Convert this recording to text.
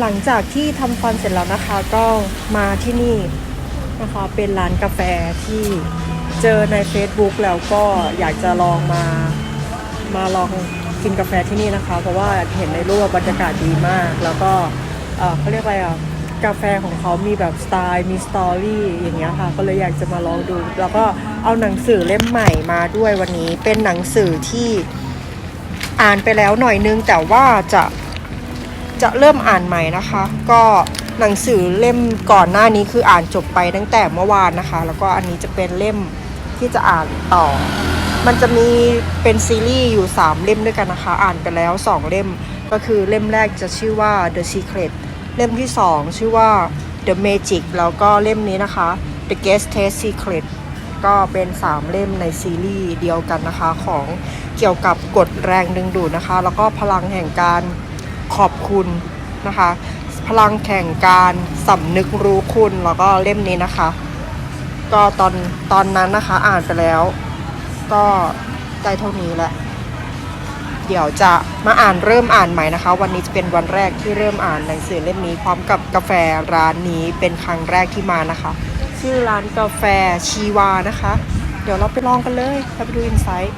หลังจากที่ทำฟันเสร็จแล้วนะคะก็มาที่นี่นะคะเป็นร้านกาแฟที่เจอใน Facebook แล้วก็อยากจะลองมามาลองกินกาแฟที่นี่นะคะ เพราะว่าเห็นในรูปบรรยากาศดีมาก แล้วก็เอ่อเขาเรียกอะไรอะกาแฟของเขามีแบบสไตล์มีสตอรี่อย่างเงี้ยค่ะก็เลยอยากจะมาลองดู แล้วก็เอาหนังสือเล่มใหม่มาด้วยวันนี้เป็นหนังสือที่อ่านไปแล้วหน่อยนึงแต่ว่าจะ จะเริ่มอ่านใหม่นะคะ ก็หนังสือเล่มก่อนหน้านี้คืออ่านจบไปตั้งแต่เมื่อวานนะคะ แล้วก็อันนี้จะเป็นเล่มที่จะอ่านต่อ มันจะมีเป็นซีรีส์อยู่ 3 เล่มด้วยกันนะคะ อ่านไปแล้ว 2 เล่ม ก็คือเล่มแรกจะชื่อว่า The Secret เล่มที่ 2 ชื่อว่า The Magic แล้วก็เล่มนี้นะคะ The Guest Test Secret ก็เป็น 3 เล่มในซีรีส์เดียวกันนะคะของเกี่ยวกับกฎแรงดึงดูดนะคะ แล้วก็พลังแห่งการ ขอบคุณนะคะ พลังแข่งการสำนึกรู้คุณแล้วก็เล่มนี้นะคะ ก็ตอนตอนนั้นนะคะอ่านไปแล้ว ก็ได้เท่านี้แหละ เดี๋ยวจะมาอ่านเริ่มอ่านใหม่นะคะ วันนี้จะเป็นวันแรกที่เริ่มอ่านหนังสือเล่มนี้พร้อมกับกาแฟร้านนี้เป็นครั้งแรกที่มานะคะ ชื่อร้านกาแฟชีวานะคะ เดี๋ยวเราไปลองกันเลยเราไปดูอินไซต์